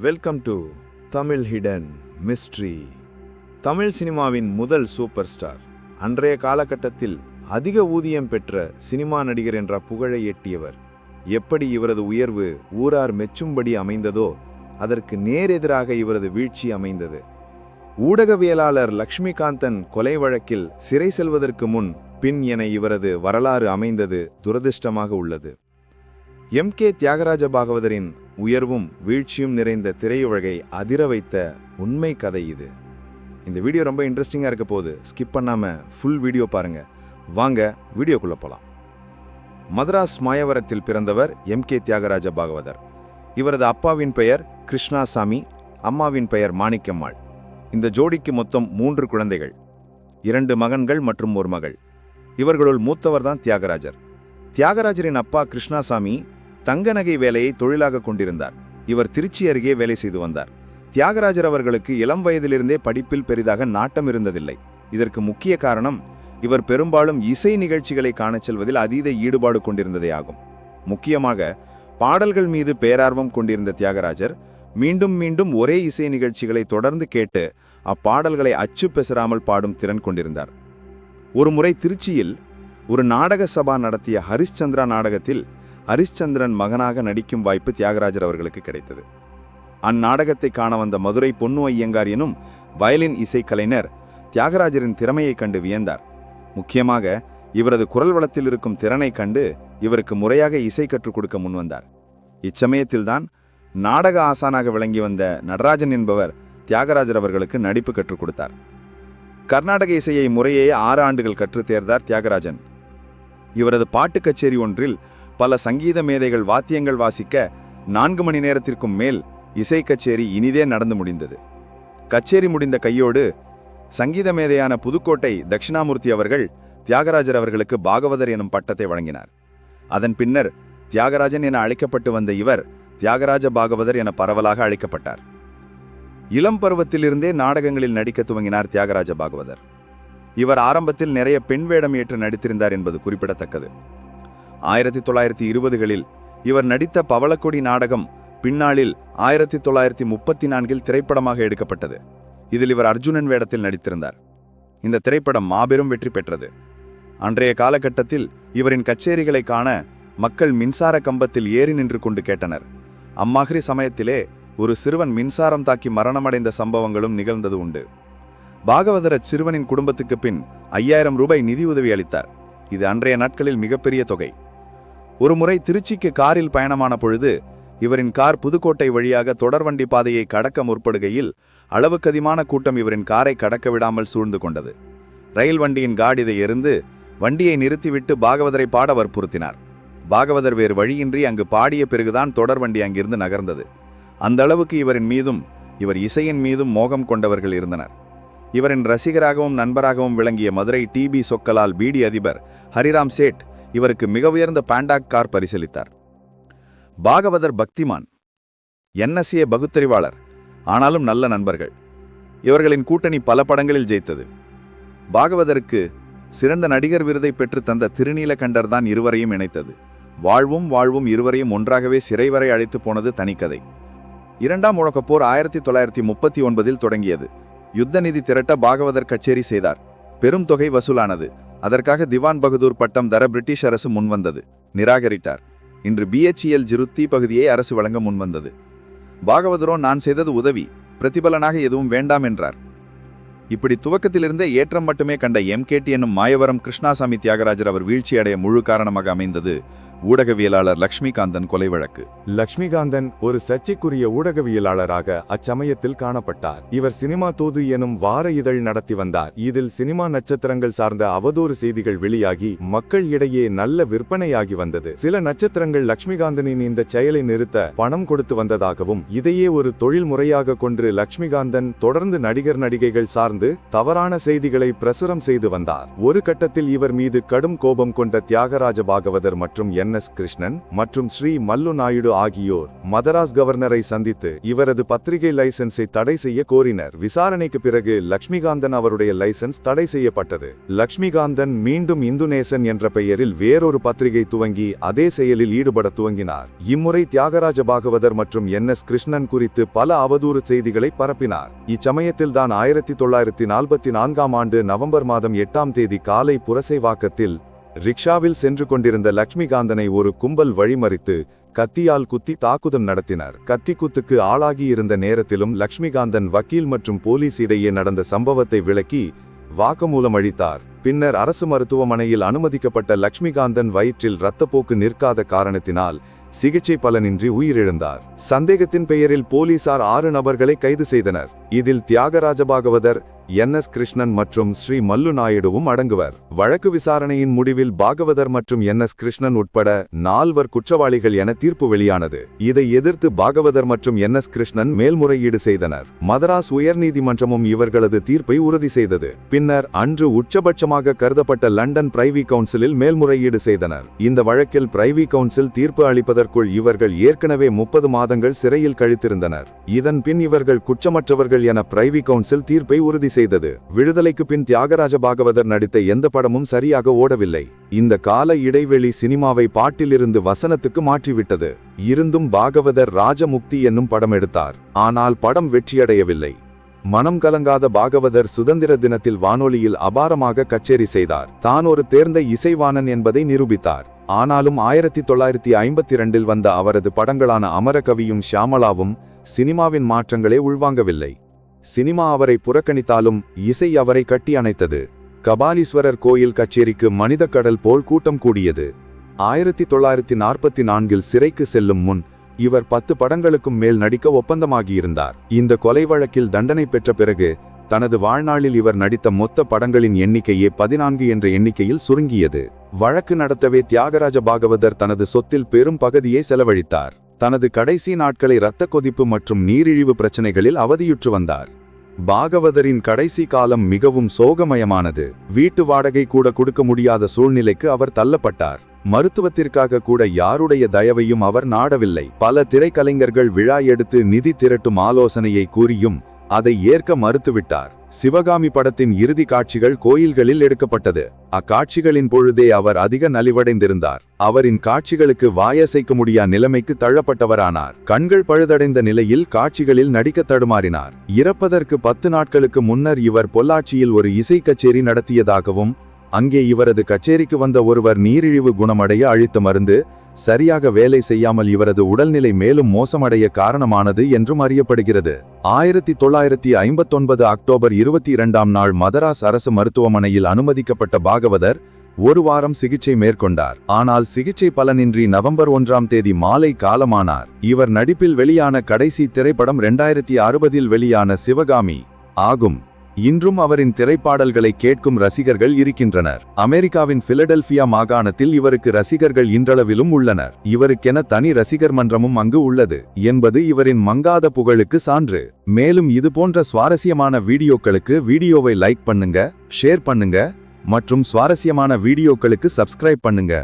Welcome to Tamil hidden mystery Tamil சினிமாவின் முதல் super star அன்றைய காலகட்டத்தில் அதிக ஊதியம் பெற்ற சினிமா நடிகர் என்ற புகழை எட்டியவர். எப்படி இவரது உயர்வு ஊரார் மெச்சும்படி அமைந்ததோ அதற்கு நேரெதிராக இவரது வீழ்ச்சி அமைந்தது. ஊடகவியலாளர் லக்ஷ்மிகாந்தன் கொலை வழக்கில் சிறை செல்வதற்கு முன் பின் என இவரது வரலாறு அமைந்தது துரதிர்ஷ்டமாக உள்ளது. எம் கே தியாகராஜ பாகவதரின் உயர்வும் வீழ்ச்சியும் நிறைந்த திரையுலகை அதிர வைத்த உண்மை கதை இது. இந்த வீடியோ ரொம்ப இன்ட்ரெஸ்டிங்காக இருக்க போது ஸ்கிப் பண்ணாம ஃபுல் வீடியோ பாருங்க. வாங்க வீடியோக்குள்ள போலாம். மதராஸ் மாயவரத்தில் பிறந்தவர் எம் கே தியாகராஜ பாகவதர். இவரது அப்பாவின் பெயர் கிருஷ்ணாசாமி அம்மாவின் பெயர் மாணிக்கம்மாள். இந்த ஜோடிக்கு மொத்தம் மூன்று குழந்தைகள். இரண்டு மகன்கள் மற்றும் ஒரு மகள். இவர்களுள் மூத்தவர்தான் தியாகராஜர். தியாகராஜரின் அப்பா கிருஷ்ணாசாமி தங்க நகை வேலையை தொழிலாக கொண்டிருந்தார். இவர் திருச்சி அருகே வேலை செய்து வந்தார். தியாகராஜர் அவர்களுக்கு இளம் வயதிலிருந்தே படிப்பில் பெரிதாக நாட்டம் இருந்ததில்லை. இதற்கு முக்கிய காரணம் இவர் பெரும்பாலும் இசை நிகழ்ச்சிகளை காணச் செல்வதில் அதீத ஈடுபாடு கொண்டிருந்ததே ஆகும். முக்கியமாக பாடல்கள் மீது பேரார்வம் கொண்டிருந்த தியாகராஜர் மீண்டும் மீண்டும் ஒரே இசை நிகழ்ச்சிகளை தொடர்ந்து கேட்டு அப்பாடல்களை அச்சு பெசராமல் பாடும் திறன் கொண்டிருந்தார். ஒரு முறை திருச்சியில் ஒரு நாடக சபா நடத்திய ஹரிஷ்சந்திரா நாடகத்தில் ஹரிச்சந்திரன் மகனாக நடிக்கும் வாய்ப்பு தியாகராஜர் அவர்களுக்கு கிடைத்தது. அந்நாடகத்தை காண வந்த மதுரை பொன்னு ஐயங்கார் எனும் வயலின் இசைக்கலைஞர் தியாகராஜரின் திறமையைக் கண்டு வியந்தார். முக்கியமாக இவரது குரல் வளத்தில் இருக்கும் திறனைக் கண்டு இவருக்கு முறையாக இசை கற்றுக் கொடுக்க முன்வந்தார் இச்சமயத்தில்தான் நாடக ஆசானாக விளங்கி வந்த நடராஜன் என்பவர் தியாகராஜர் அவர்களுக்கு நடிப்பு கற்றுக் கொடுத்தார். கர்நாடக இசையை முறையே ஆறு ஆண்டுகள் கற்றுத் தேர்ந்தார் தியாகராஜன். இவரது பாட்டு கச்சேரி ஒன்றில் பல சங்கீத மேதைகள் வாத்தியங்கள் வாசிக்க நான்கு மணி நேரத்திற்கும் மேல் இசை கச்சேரி இனிதே நடந்து முடிந்தது. கச்சேரி முடிந்த கையோடு சங்கீத மேதையான புதுக்கோட்டை தட்சிணாமூர்த்தி அவர்கள் தியாகராஜர் அவர்களுக்கு பாகவதர் எனும் பட்டத்தை வழங்கினார். அதன் பின்னர் தியாகராஜன் என அழைக்கப்பட்டு வந்த இவர் தியாகராஜ பாகவதர் என பரவலாக அழைக்கப்பட்டார். இளம் பருவத்திலிருந்தே நாடகங்களில் நடிக்க துவங்கினார் தியாகராஜ பாகவதர். இவர் ஆரம்பத்தில் நிறைய பெண் வேடம் ஏற்று நடித்திருந்தார் என்பது குறிப்பிடத்தக்கது. ஆயிரத்தி தொள்ளாயிரத்தி இருபதுகளில் இவர் நடித்த பவளக்கொடி நாடகம் பின்னாளில் ஆயிரத்தி தொள்ளாயிரத்தி முப்பத்தி நான்கில் திரைப்படமாக எடுக்கப்பட்டது. இதில் இவர் அர்ஜுனன் வேடத்தில் நடித்திருந்தார். இந்த திரைப்படம் மாபெரும் வெற்றி பெற்றது. அன்றைய காலகட்டத்தில் இவரின் கச்சேரிகளை காண மக்கள் மின்சார கம்பத்தில் ஏறி நின்று கொண்டு கேட்டனர். அம்மாதிரி சமயத்திலே ஒரு சிறுவன் மின்சாரம் தாக்கி மரணமடைந்த சம்பவங்களும் நிகழ்ந்தது உண்டு. பாகவதர சிறுவனின் குடும்பத்துக்கு பின் ஐயாயிரம் ரூபாய் நிதியுதவி அளித்தார். இது அன்றைய நாட்களில் மிகப்பெரிய தொகை. ஒருமுறை திருச்சிக்கு காரில் பயணமான பொழுது இவரின் கார் புதுக்கோட்டை வழியாக தொடர்வண்டி பாதையை கடக்க முற்படுகையில் அளவுக்கதிமான கூட்டம் இவரின் காரை கடக்க விடாமல் சூழ்ந்து கொண்டது. ரயில் வண்டியின் காடிதை எருந்து வண்டியை நிறுத்திவிட்டு பாகவதரை பாட வற்புறுத்தினார் பாகவதர் வேறு வழியின்றி அங்கு பாடிய பிறகுதான் தொடர்வண்டி அங்கிருந்து நகர்ந்தது. அந்த அளவுக்கு இவரின் மீதும் இவர் இசையின் மீதும் மோகம் கொண்டவர்கள் இருந்தனர். இவரின் ரசிகராகவும் நண்பராகவும் விளங்கிய மதுரை டிபி சொக்கலால் பிடி அதிபர் ஹரிராம் சேட் இவருக்கு மிக உயர்ந்த பாண்டாக் கார் பரிசீலித்தார் பாகவதர் பக்திமான் என்எஸ்ஏ பகுத்தறிவாளர் ஆனாலும் நல்ல நண்பர்கள். இவர்களின் கூட்டணி பல படங்களில் ஜெயித்தது. பாகவதருக்கு சிறந்த நடிகர் விருதை பெற்று தந்த திருநீலகண்டர் தான் இருவரையும் இணைத்தது. வாழ்வும் வாழ்வும் இருவரையும் ஒன்றாகவே சிறை வரை அழைத்து போனது தனிக்கதை. இரண்டாம் உலகப் போர் ஆயிரத்தி தொள்ளாயிரத்தி முப்பத்தி ஒன்பதில் தொடங்கியது. யுத்த நிதி திரட்ட பாகவதர் கச்சேரி செய்தார். பெரும் தொகை வசூலானது. அதற்காக திவான் பகதூர் பட்டம் தர பிரிட்டிஷ் அரசு முன்வந்தது. நிராகரித்தார். இன்று பிஹெச்இஎல் ஜிருத்தி பகுதியை அரசு வழங்க முன்வந்தது. பாகவதரோ நான் செய்தது உதவி. பிரதிபலனாக எதுவும் வேண்டாம் என்றார். இப்படி துவக்கத்திலிருந்தே ஏற்றம் மட்டுமே கண்ட எம்கேடி என்னும் மாயவரம் கிருஷ்ணாசாமி தியாகராஜர் அவர் வீழ்ச்சியடைய முழு காரணமாக அமைந்தது ஊடகவியலாளர் லக்ஷ்மிகாந்தன் கொலை வழக்கு. லக்ஷ்மிகாந்தன் ஒரு சர்ச்சைக்குரிய ஊடகவியலாளராக அச்சமயத்தில் காணப்பட்டார். இவர் சினிமா தூது எனும் வார இதழ் நடத்தி வந்தார். இதில் சினிமா நட்சத்திரங்கள் சார்ந்த அவதூறு செய்திகள் வெளியாகி மக்கள் இடையே நல்ல விற்பனையாகி வந்தது. சில நட்சத்திரங்கள் லக்ஷ்மிகாந்தனின் இந்த செயலை நிறுத்த பணம் கொடுத்து வந்ததாகவும் இதையே ஒரு தொழில் முறையாக கொண்டு லக்ஷ்மிகாந்தன் தொடர்ந்து நடிகர் நடிகைகள் சார்ந்து தவறான செய்திகளை பிரசுரம் செய்து வந்தார். ஒரு கட்டத்தில் இவர் மீது கடும் கோபம் கொண்ட தியாகராஜ பாகவதர் மற்றும் என் எஸ் கிருஷ்ணன் மற்றும் ஸ்ரீ மல்லு நாயுடு ஆகியோர் மதராஸ் கவர்னரை சந்தித்து இவரது பத்திரிகை லைசென்ஸை தடை செய்ய கோரினர். விசாரணைக்கு பிறகு லக்ஷ்மிகாந்தன் அவருடைய லைசென்ஸ் தடை செய்யப்பட்டது. லக்ஷ்மிகாந்தன் மீண்டும் இந்துநேசன் என்ற பெயரில் வேறொரு பத்திரிகை துவங்கி அதே செயலில் ஈடுபட துவங்கினார். இம்முறை தியாகராஜ பாகவதர் மற்றும் என் எஸ் கிருஷ்ணன் குறித்து பல அவதூறு செய்திகளை பரப்பினார். இச்சமயத்தில் தான் ஆயிரத்தி தொள்ளாயிரத்தி நாற்பத்தி நான்காம் ஆண்டு நவம்பர் மாதம் எட்டாம் தேதி காலை புரசைவாக்கத்தில் ரிக்ஷாவில் சென்று கொண்டிருந்த லக்ஷ்மிகாந்தனை ஒரு கும்பல் வழிமறித்து கத்தியால் குத்தி தாக்குதல் நடத்தினர். கத்தி குத்துக்கு ஆளாகியிருந்த நேரத்திலும் லக்ஷ்மிகாந்தன் வக்கீல் மற்றும் போலீஸ் இடையே நடந்த சம்பவத்தை விளக்கி வாக்குமூலம் அளித்தார் பின்னர் அரசு மருத்துவமனையில் அனுமதிக்கப்பட்ட லக்ஷ்மிகாந்தன் வயிற்றில் இரத்தப்போக்கு நிற்காத காரணத்தினால் சிகிச்சை பலனின்றி உயிரிழந்தார். சந்தேகத்தின் பெயரில் போலீசார் ஆறு நபர்களை கைது செய்தனர். இதில் தியாகராஜ பாகவதர் என். எஸ். கிருஷ்ணன் மற்றும் ஸ்ரீ மல்லு நாயுடுவும் அடங்குவர். வழக்கு விசாரணையின் முடிவில் பாகவதர் மற்றும் என். எஸ். கிருஷ்ணன் உட்பட நால்வர் குற்றவாளிகள் என தீர்ப்பு வெளியானது. இதை எதிர்த்து பாகவதர் மற்றும் என். எஸ். கிருஷ்ணன் மேல்முறையீடு செய்தனர். மதராஸ் உயர்நீதிமன்றமும் இவர்களது தீர்ப்பை உறுதி செய்தது. பின்னர் அன்று உச்சபட்சமாக கருதப்பட்ட லண்டன் பிரைவி கவுன்சிலில் மேல்முறையீடு செய்தனர். இந்த வழக்கில் பிரைவி கவுன்சில் தீர்ப்பு அளிப்பதற்குள் இவர்கள் ஏற்கனவே முப்பது மாதங்கள் சிறையில் கழித்திருந்தனர். இதன் பின் இவர்கள் குற்றமற்றவர்கள் என பிரைவி கவுன்சில் தீர்ப்பை உறுதி செய்தது. விடுதலைக்கு பின் தியாகராஜ பாகவதர் நடித்த எந்த படமும் சரியாக ஓடவில்லை. இந்த கால இடைவெளி சினிமாவை பாட்டிலிருந்து வசனத்துக்கு மாற்றிவிட்டது. இருந்தும் பாகவதர் ராஜமுக்தி என்னும் படம் எடுத்தார். ஆனால் படம் வெற்றியடையவில்லை. மனம் கலங்காத பாகவதர் சுதந்திர தினத்தில் வானொலியில் அபாரமாக கச்சேரி செய்தார். தான் ஒரு தேர்ந்த இசைவாணன் என்பதை நிரூபித்தார். ஆனாலும் ஆயிரத்தி தொள்ளாயிரத்தி ஐம்பத்தி இரண்டில் வந்த அவரது படங்களான அமரகவியும் ஷியாமலாவும் சினிமாவின் மாற்றங்களே உள்வாங்கவில்லை. சினிமா அவரை புறக்கணித்தாலும் இசை அவரை கட்டி அணைத்தது கபாலீஸ்வரர் கோயில் கச்சேரிக்கு மனித கடல் போல் கூட்டம் கூடியது. ஆயிரத்தி தொள்ளாயிரத்தி நாற்பத்தி நான்கில் சிறைக்கு செல்லும் முன் இவர் பத்து படங்களுக்கும் மேல் நடிக்க ஒப்பந்தமாகியிருந்தார். இந்த கொலை வழக்கில் தண்டனை பெற்ற பிறகு தனது வாழ்நாளில் இவர் நடித்த மொத்த படங்களின் எண்ணிக்கையே பதினான்கு என்ற எண்ணிக்கையில் சுருங்கியது. வழக்கு நடத்தவே தியாகராஜ பாகவதர் தனது சொத்தில் பெரும் பகுதியை செலவழித்தார். தனது கடைசி நாட்களை இரத்த கொதிப்பு மற்றும் நீரிழிவு பிரச்சனைகளில் அவதியுற்று வந்தார். பாகவதரின் கடைசி காலம் மிகவும் சோகமயமானது. வீட்டு வாடகை கூட கொடுக்க முடியாத சூழ்நிலைக்கு அவர் தள்ளப்பட்டார். மருத்துவத்திற்காக கூட யாருடைய தயவையும் அவர் நாடவில்லை. பல திரைக்கலைஞர்கள் விழா எடுத்து நிதி திரட்டும் ஆலோசனையை கூறியும் அதை ஏற்க மறுத்துவிட்டார். சிவகாமி படத்தின் இறுதி காட்சிகள் கோயில்களில் எடுக்கப்பட்டது. அக்காட்சிகளின் பொழுதே அவர் அதிக நலிவடைந்திருந்தார். அவரின் காட்சிகளுக்கு வாயசைக்க முடியா நிலைமைக்கு தள்ளப்பட்டவரானார். கண்கள் பழுதடைந்த நிலையில் காட்சிகளில் நடிக்க தடுமாறினார். இறப்பதற்கு பத்து நாட்களுக்கு முன்னர் இவர் பொள்ளாச்சியில் ஒரு இசை கச்சேரி நடத்தியதாகவும் அங்கே இவரது கச்சேரிக்கு வந்த ஒருவர் நீரிழிவு குணமடைய அழித்த மருந்து சரியாக வேலை செய்யாமல் இவரது உடல்நிலை மேலும் மோசமடைய காரணமானது என்றும் அறியப்படுகிறது. ஆயிரத்தி தொள்ளாயிரத்தி ஐம்பத்தொன்பது அக்டோபர் இருபத்தி இரண்டாம் நாள் மதராஸ் அரசு மருத்துவமனையில் அனுமதிக்கப்பட்ட பாகவதர் ஒரு வாரம் சிகிச்சை மேற்கொண்டார். ஆனால் சிகிச்சை பலனின்றி நவம்பர் ஒன்றாம் தேதி மாலை காலமானார். இவர் நடிப்பில் வெளியான கடைசி திரைப்படம் இரண்டாயிரத்தி அறுபதில் வெளியான சிவகாமி ஆகும். இன்றும் அவரின் திரைப்பாடல்களை கேட்கும் ரசிகர்கள் இருக்கின்றனர். அமெரிக்காவின் பிலடெல்பியா மாகாணத்தில் இவருக்கு ரசிகர்கள் இன்றளவிலும் உள்ளனர். இவருக்கென தனி ரசிகர் மன்றமும் அங்கு உள்ளது. என்பது இவரின் மங்காத புகழுக்கு சான்று. மேலும் இது போன்ற சுவாரஸ்யமான வீடியோக்களுக்கு வீடியோவை லைக் பண்ணுங்க ஷேர் பண்ணுங்க மற்றும் சுவாரஸ்யமான வீடியோக்களுக்கு சப்ஸ்கிரைப் பண்ணுங்க.